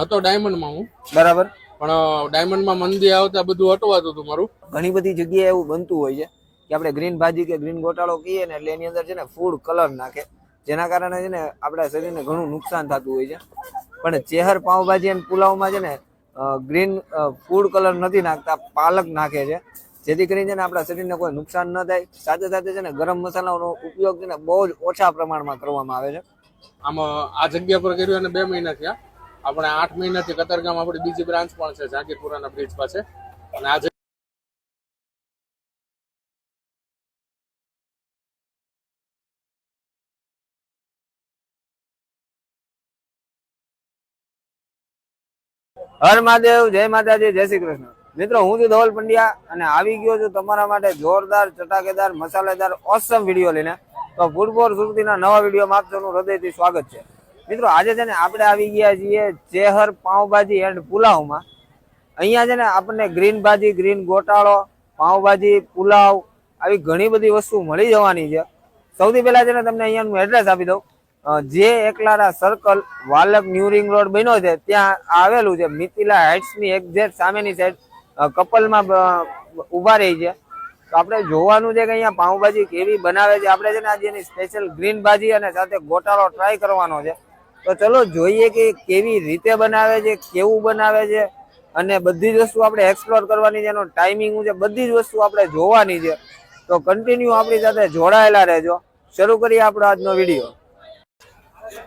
હતો ડાયમંડમાં હું. બરાબર. પણ ડાયમંડમાં મંદી આવતા બધું હટવાતું હતું મારું. ઘણી બધી જગ્યાએ એવું બનતું હોય છે કે આપણે ગ્રીન ભાજી કે ગ્રીન ગોટાળો કહીએ ને એટલે એની અંદર છે ને ફૂડ કલર નાખે. જેના કારણે છે ને આપણા શરીરને ઘણું નુકસાન થતું હોય છે. પણ ચેહર પાઉંભાજી અને પુલાવમાં છે ને ગ્રીન ફૂડ કલર નથી નાખતા પાલક નાખે છે. જેથી કરીને છે ને આપણા શરીરને કોઈ નુકસાન ન થાય. સાથે સાથે છે ને ગરમ મસાલાનો ઉપયોગ છે ને બહુ જ ઓછા પ્રમાણમાં કરવામાં આવે છે. આમાં આ જગ્યા પર કર્યું અને બે મહિના થયા. આપણે આઠ મહિનાથી કતારગામ આપણી બીજી બ્રાન્ચ પણ છે ઝાંકીરપુરાના બ્રિજ પાસે. અને આજે હર મહાદેવ, જય માતાજી, જય શ્રી કૃષ્ણ. મિત્રો, હું છું ધવલ પંડ્યા અને આવી ગયો છું તમારા માટે જોરદાર, ચટાકેદાર, મસાલેદાર ઓસમ વીડિયો લઈને. તો ફૂટબોલ સુરતીના નવા વિડીયોમાં આપ સૌનું હૃદયથી સ્વાગત છે. મિત્રો, આજે છે ને આપણે આવી ગયા છીએ ચેહર પાઉભાજી એન્ડ પુલાવમાં. અહીંયા છે ને આપણને ગ્રીન ભાજી ગ્રીન ગોટાળો, પાઉંભાજી, પુલાવ આવી ઘણી બધી વસ્તુ મળી જવાની છે. સૌથી પહેલા છે ને તમને અહીંયાનું એડ્રેસ આપી દઉં. જે Ekalara circle Valak new ring road બન્યો છે, ત્યાં આવેલું છે. મિથિલા હાઇટ્સની એક્ઝેક્ટ સામેની સાઈડ કપલમાં ઊભા રહી છે. તો આપણે જોવાનું છે કે અહીંયા પાઉંભાજી કેવી બનાવે છે. આપણે છે ને આજે એની સ્પેશિયલ ગ્રીન ભાજી અને સાથે ગોટાળો ટ્રાય કરવાનો છે. તો ચલો જોઈએ કે કેવી રીતે બનાવે છે, કેવું બનાવે છે. અને બધી જ વસ્તુ આપણે એક્સપ્લોર કરવાની છે, એનો ટાઈમિંગ છે, બધી જ વસ્તુ આપણે જોવાની છે. તો કન્ટિન્યુ આપણી સાથે જોડાયેલા રહેજો. શરૂ કરીએ આપણો આજનો વીડિયો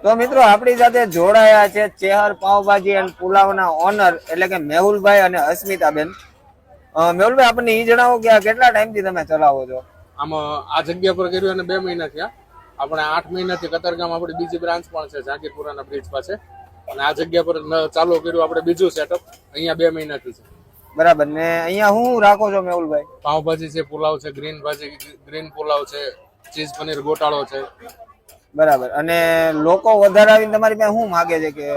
તો મિત્રો, આપણી સાથે જોડાયા છે ચેહર, પાવભાજી એન્ડ પુલાવના ઓનર એટલે કે મેહુલભાઈ અને અસ્મિતાબેન. મેહુલભાઈ, આપણને એ જણાવો કે કેટલા ટાઈમથી તમે ચલાવો છો? આમાં, આ જગ્યા પર કર્યું અને બે મહિના થયા. આપણે આઠ મહિનાથી કતારગામ આપણી બીજી બ્રાન્ચ પણ છે ઝાંકીપુરાના બ્રિજ પાસે અને આ જગ્યા પર ચાલુ કર્યું આપણે બીજું સેટઅપ અહીંયા બે મહિનાથી છે. બરાબર. ને અહીંયા હું રાખો છો મેહુલભાઈ? પાવભાજી છે પુલાવ છે ગ્રીન ભાજી ગ્રીન પુલાવ છે ચીઝ પનીર ગોટાળો છે. બરાબર. અને લોકો વધારે આવીને તમારી પાસે શું માગે છે કે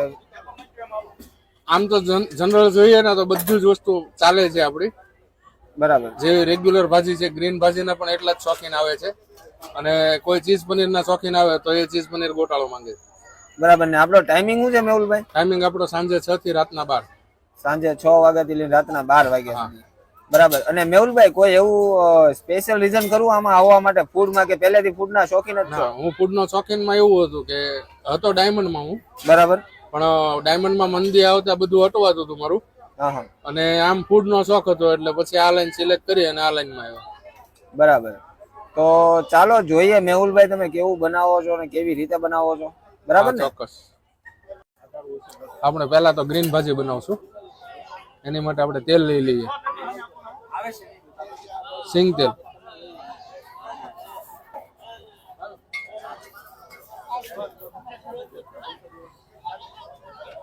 આમ તો જનરલ જોઈએ ને તો બધું જ વસ્તુ ચાલે છે આપણી. બરાબર. જે રેગ્યુલર ભાજી છે ગ્રીન ભાજીના પણ એટલા જ શોખીન આવે છે. અને કોઈ ચીઝ પનીરના શોખીન આવે તો એ ચીઝ પનીર ગોટાળો માંગે. બરાબર ને આપણો ટાઈમિંગ શું છે મેહુલભાઈ? ટાઈમિંગ આપણો સાંજે છ થી રાતના બાર. સાંજે છ વાગ્યાથી લઈને રાતના બાર વાગ્યા સુધી. બરાબર. અને મેહુલભાઈ કોઈ એવું સ્પેશિયલ રીઝન કરવું આમાં આવવા માટે ફૂડમાં કે પહેલેથી ફૂડના શોખીન જ છો? ના હું ફૂડનો શોખીનમાં એવું હતું કે હતો ડાયમંડમાં હું. બરાબર. પણ ડાયમંડમાં મંદી આવતા બધું અટવાતું હતું મારું. હા હા. અને આમ ફૂડનો શોખ હતો એટલે પછી આ લાઈન સિલેક્ટ કરી અને આ લાઈનમાં આવ્યો. બરાબર. તો ચાલો જોઈએ મેહુલભાઈ તમે કેવું બનાવો છો અને કેવી રીતે બનાવો છો? બરાબર ને? ચોક્કસ. આપણે પહેલા તો ગ્રીન ભાજી બનાવશું. એની માટે આપણે તેલ લઈ લઈએ. સિંગ તેલ.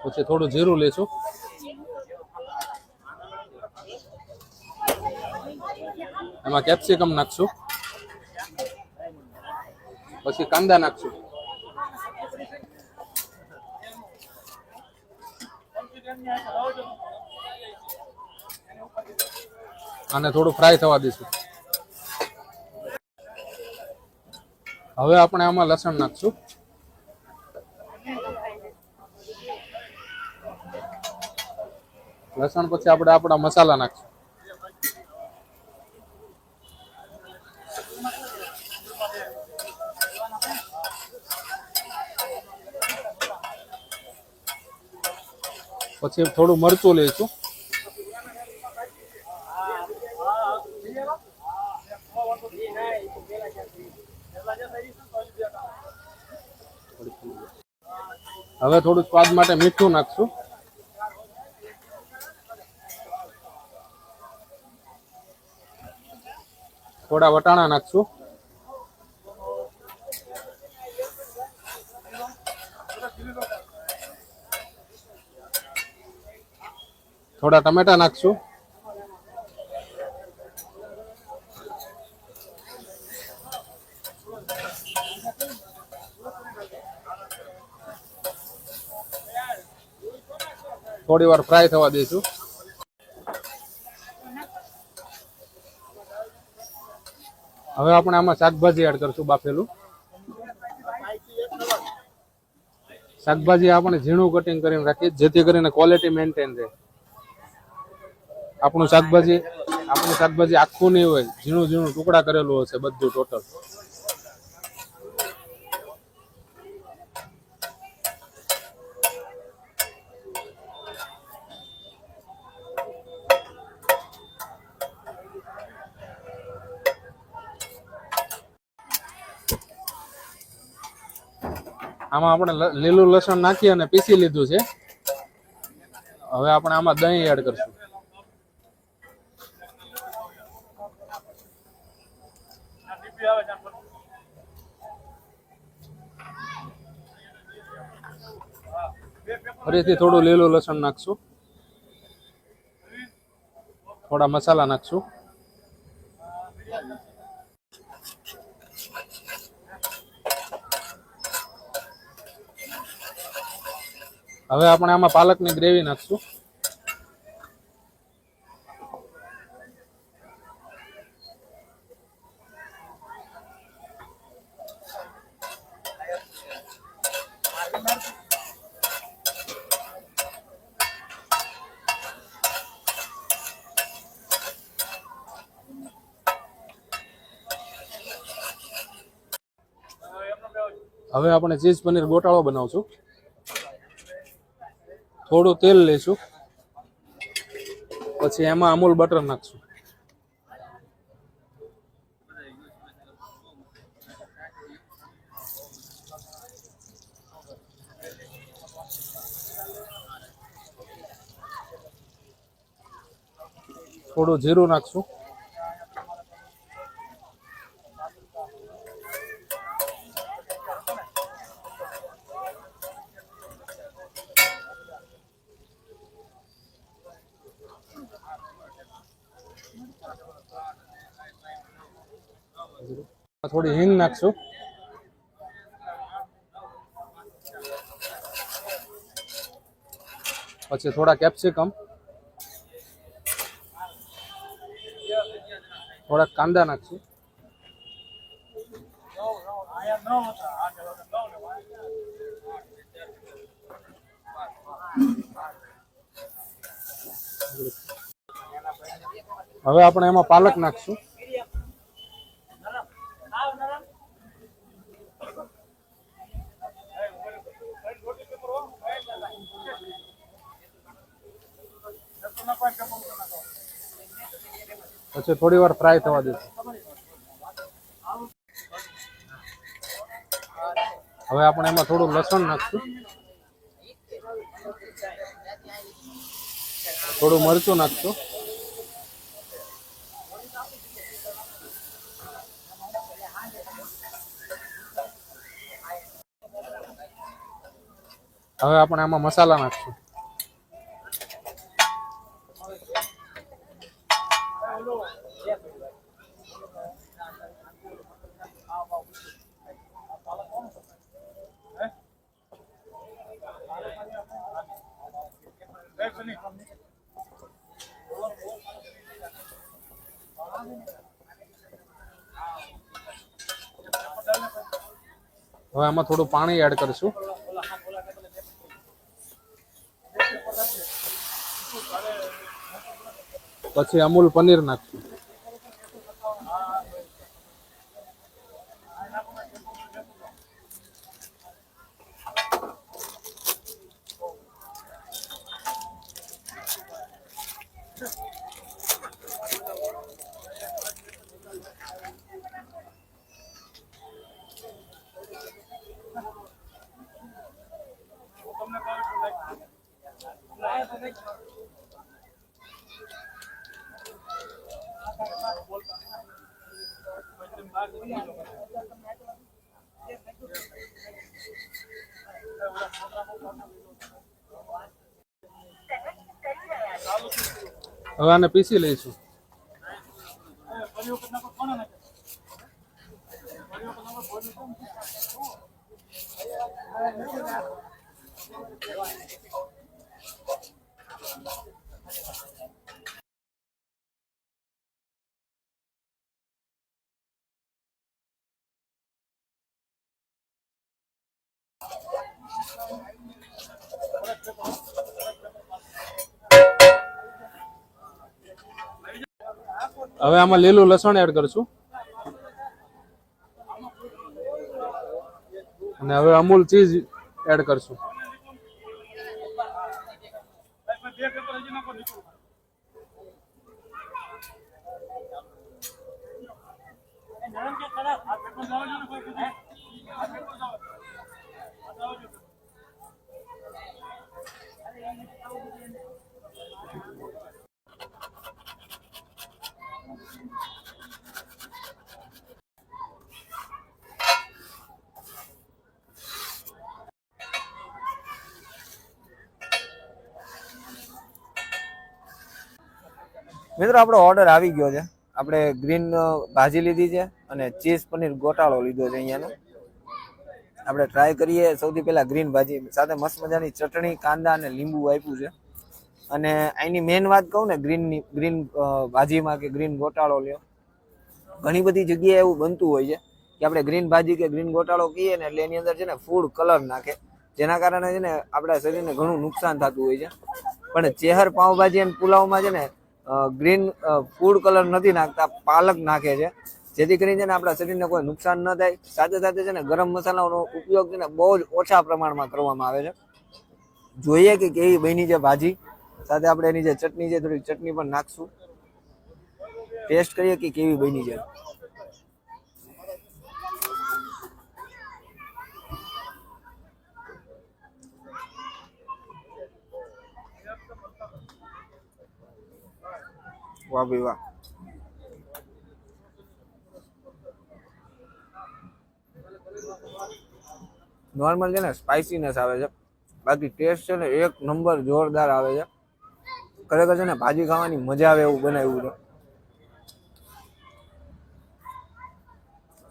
પછી થોડું જીરું લઈશું એમાં કેપ્સિકમ નાખશું. પછી કાંદા નાખશું. અને થોડું ફ્રાય થવા દઈશું. હવે આપણે આમાં લસણ નાખશું. લસણ પછી આપણે આપણા મસાલા નાખશું. પછી થોડું મરચું લઈશું. હવે થોડું સ્વાદ માટે મીઠું નાખશું. થોડા વટાણા નાખશું. થોડા ટમેટા નાખશું. થોડી વાર ફ્રાય થવા દઈશું હવે આપણે આમાં શાકભાજી એડ કરશું બાફેલું. શાકભાજી આપણે ઝીણું કટિંગ કરીને રાખીએ, જેથી કરીને ક્વોલિટી મેન્ટેન રહે. આપણું શાકભાજી આપણું શાકભાજી આખું નહીં હોય, ઝીણું ઝીણું ટુકડા કરેલું હશે બધું ટોટલ આમાં આપણે લીલું લસણ નાખી અને પીસી લીધું છે. હવે આપણે આમાં દહીં એડ કરશું. ફરીથી થોડું લીલું લસણ નાખશું. થોડા મસાલા નાખશું. હવે આપણે આમાં પાલકની ગ્રેવી નાખશું. હવે આપણે ચીઝ પનીર ગોટાળો બનાવશું. થોડું તેલ લઈશું પછી એમાં અમૂલ બટર નાખશું. થોડું જીરું નાખશું. થોડી હિંગ નાખશું પછી થોડા કેપ્સિકમ થોડા કાંદા નાખશું હવે આપણે એમાં પાલક નાખશું. પછી થોડી વાર ફ્રાય થવા દઈશું હવે આપણે એમાં થોડું લસણ નાખશું. થોડું મરચું નાખશું. હવે આપણે આમાં મસાલા નાખશું. હવે આમાં થોડું પાણી એડ કરીશું. પછી અમૂલ પનીર નાખશું. હવે આને પીસી લઈશું Thank you. હવે આમાં લીલું લસણ એડ કરશું. અને હવે અમૂલ ચીઝ એડ કરશું. મિત્રો આપણો ઓર્ડર આવી ગયો છે. આપણે ગ્રીન ભાજી લીધી છે અને ચીઝ પનીર ગોટાળો લીધો છે અહીંયાનો. આપણે ટ્રાય કરીએ સૌથી પહેલાં ગ્રીન ભાજી. સાથે મસ્ત મજાની ચટણી, કાંદા અને લીંબુ આપ્યું છે. અને અહીંની મેઇન વાત કહું ને ગ્રીનની ગ્રીન ભાજીમાં કે ગ્રીન ગોટાળો લ્યો. ઘણી બધી જગ્યાએ એવું બનતું હોય છે કે આપણે ગ્રીન ભાજી કે ગ્રીન ગોટાળો કહીએ ને એટલે એની અંદર છે ને ફૂડ કલર નાખે. જેના કારણે છે ને આપણા શરીરને ઘણું નુકસાન થતું હોય છે. પણ ચેહર પાઉંભાજી અને પુલાવમાં છે ને ગ્રીન ફૂડ કલર નથી નાખતા, પાલક નાખે છે. જેથી કરીને છે ને આપણા શરીરને કોઈ નુકસાન ન થાય. સાથે સાથે છે ને ગરમ મસાલાનો ઉપયોગ છે ને બહુ જ ઓછા પ્રમાણમાં કરવામાં આવે છે. જોઈએ કે કેવી બની છે ભાજી. સાથે આપણે એની જે ચટણી છે થોડી ચટણી પણ નાખશું. ટેસ્ટ કરીએ કે કેવી બની છે. વાહ ભાઈ વાહ. નોર્મલ છે ને સ્પાઇસીનેસ આવે છે. બાકી ટેસ્ટ છે ને, એક નંબર જોરદાર આવે છે. ખરેખર છે ને, ભાજી ખાવાની મજા આવે એવું બનાવ્યું છે.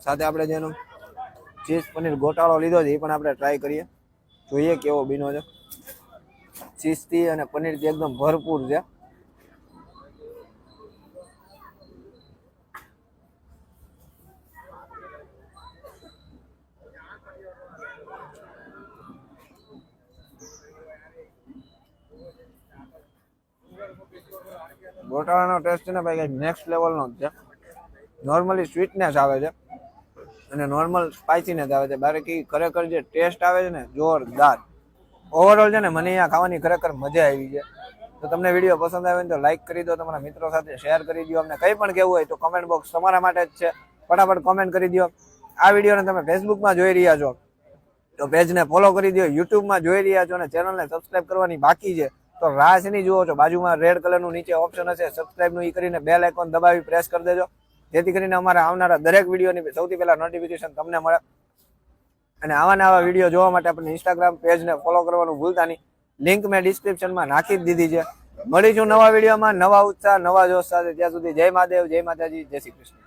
સાથે આપણે જેનો ચીઝ પનીર ગોટાળો લીધો છે, એ પણ આપણે ટ્રાય કરીએ. જોઈએ કેવો બીનો છે. ચીઝથી અને પનીરથી એકદમ ભરપૂર છે. ગોટાળાનો ટેસ્ટ છે ને ભાઈ, કંઈક નેક્સ્ટ લેવલનો જ છે. નોર્મલી સ્વીટનેસ આવે છે અને નોર્મલ સ્પાઇસીનેસ આવે છે. બાકી ખરેખર જે ટેસ્ટ આવે છે ને, જોરદાર. ઓવરઓલ છે ને, મને અહીંયા ખાવાની ખરેખર મજા આવી છે. તો તમને વીડિયો પસંદ આવે તો લાઈક કરી દો, તમારા મિત્રો સાથે શેર કરી દો. અમને કંઈ પણ કહેવું હોય તો કમેન્ટ બોક્સ તમારા માટે જ છે. ફટાફટ કોમેન્ટ કરી દો. આ વિડીયોને તમે ફેસબુકમાં જોઈ રહ્યા છો. તો પેજને ફોલો કરી દો યુટ્યુબમાં જોઈ રહ્યા છો અને ચેનલને સબસ્ક્રાઇબ કરવાની બાકી છે. તો રાસની જુઓ છો, બાજુમાં રેડ કલરનું નીચે ઓપ્શન હશે સબસ્ક્રાઇબનું એ કરીને બેલ આઇકોન દબાવી પ્રેસ કરી દેજો. જેથી કરીને અમારા આવનારા દરેક વિડીયોની સૌથી પહેલા નોટિફિકેશન તમને મળે. અને આવા નવા વીડિયો જોવા માટે આપણે ઇન્સ્ટાગ્રામ પેજને ફોલો કરવાનું ભૂલતા નહીં. લિંક મેં ડિસ્ક્રિપ્શનમાં નાખી જ દીધી છે. મળીશું નવા વિડીયોમાં નવા ઉત્સાહ, નવા જોશ સાથે. ત્યાં સુધી જય મહાદેવ, જય માતાજી, જય શ્રી કૃષ્ણ.